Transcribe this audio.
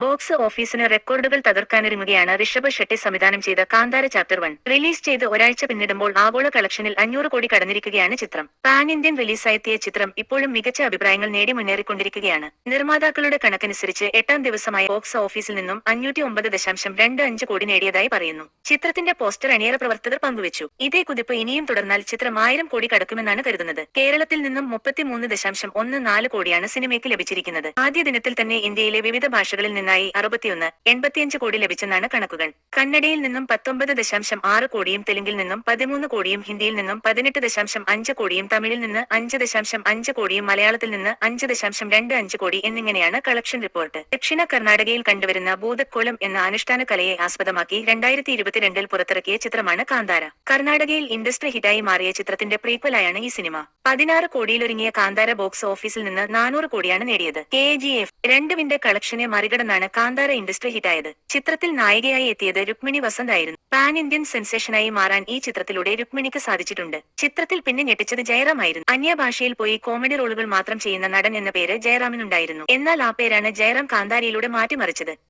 Box ഓഫീസിന് റെക്കോർഡുകൾ തകർക്കാനൊരുങ്ങുകയാണ് ഋഷഭ് ഷെട്ടി സംവിധാനം ചെയ്ത കാന്താര ചാപ്റ്റർ വൺ. റിലീസ് ചെയ്ത് ഒരാഴ്ച പിന്നിടുമ്പോൾ ആഗോള കളക്ഷനിൽ അഞ്ഞൂറ് കോടി കടന്നിരിക്കുകയാണ് ചിത്രം. പാൻ ഇന്ത്യൻ റിലീസായെത്തിയ ചിത്രം ഇപ്പോഴും മികച്ച അഭിപ്രായങ്ങൾ നേടി മുന്നേറിക്കൊണ്ടിരിക്കുകയാണ്. നിർമ്മാതാക്കളുടെ കണക്കനുസരിച്ച് എട്ടാം ദിവസമായ ബോക്സ് ഓഫീസിൽ നിന്നും അഞ്ഞൂറ്റി ഒമ്പത് ദശാംശം രണ്ട് അഞ്ച് കോടി നേടിയതായി പറയുന്നു. ചിത്രത്തിന്റെ പോസ്റ്റർ അണിയറ പ്രവർത്തകർ പങ്കുവച്ചു. ഇതേ കുതിപ്പ് ഇനിയും തുടർന്നാൽ ചിത്രം ആയിരം കോടി കടക്കുമെന്നാണ് കരുതുന്നത്. കേരളത്തിൽ നിന്നും മുപ്പത്തിമൂന്ന് ദശാംശം ഒന്ന് നാല് കോടിയാണ് സിനിമയ്ക്ക് ലഭിച്ചിരിക്കുന്നത്. ആദ്യ ദിനത്തിൽ തന്നെ ഇന്ത്യയിലെ വിവിധ ഭാഷകളിൽ നിന്നായി. അറുപത്തിയൊന്ന്. എൺപത്തിയഞ്ച് കോടി ലഭിച്ചെന്നാണ് കണക്കുകൾ. കന്നഡയിൽ നിന്നും പത്തൊമ്പത് ദശാംശം ആറ് കോടിയും തെലുങ്കിൽ നിന്നും പതിമൂന്ന് കോടിയും ഹിന്ദിയിൽ നിന്നും പതിനെട്ട് ദശാംശം അഞ്ച് കോടിയും തമിഴിൽ നിന്ന് അഞ്ച് ദശാംശം അഞ്ച് കോടിയും മലയാളത്തിൽ നിന്ന് അഞ്ച് ദശാംശം രണ്ട് അഞ്ച് കോടി എന്നിങ്ങനെയാണ് കളക്ഷൻ റിപ്പോർട്ട്. ദക്ഷിണ കർണാടകയിൽ കണ്ടുവരുന്ന ഭൂതക്കോളം എന്ന അനുഷ്ഠാന കലയെ ആസ്പദമാക്കി രണ്ടായിരത്തി ഇരുപത്തിരണ്ടിൽ പുറത്തിറക്കിയ ചിത്രമാണ് കാന്താര. കർണാടകയിൽ ഇൻഡസ്ട്രി ഹിറ്റായി മാറിയ ചിത്രത്തിന്റെ പ്രീക്വലായാണ് ഈ സിനിമ. പതിനാറ് കോടിയിലൊരുങ്ങിയ കാന്താര ബോക്സ് ഓഫീസിൽ നിന്ന് നാനൂറ് കോടിയാണ് നേടിയത്. K G F. രണ്ടുവിന്റെ കളക്ഷനെ മറികടന്നാണ് കാന്താര ഇൻഡസ്ട്രി ഹിറ്റായത്. ചിത്രത്തിൽ നായികയായി എത്തിയത് രുക്മിണി വസന്ത് ആയിരുന്നു. പാൻ ഇന്ത്യൻ സെൻസേഷനായി മാറാൻ ഈ ചിത്രത്തിലൂടെ രുക്മിണിക്ക് സാധിച്ചിട്ടുണ്ട്. ചിത്രത്തിൽ പിന്നെ ഞെട്ടിച്ചത് ജയറാമായിരുന്നു അന്യഭാഷയിൽ പോയി കോമഡി റോളുകൾ മാത്രം ചെയ്യുന്ന നടൻ എന്ന പേര് ജയറാമിനുണ്ടായിരുന്നു. എന്നാൽ ആ പേരാണ് ജയറാം കാന്താരയിലൂടെ മാറ്റിമറിച്ചത്.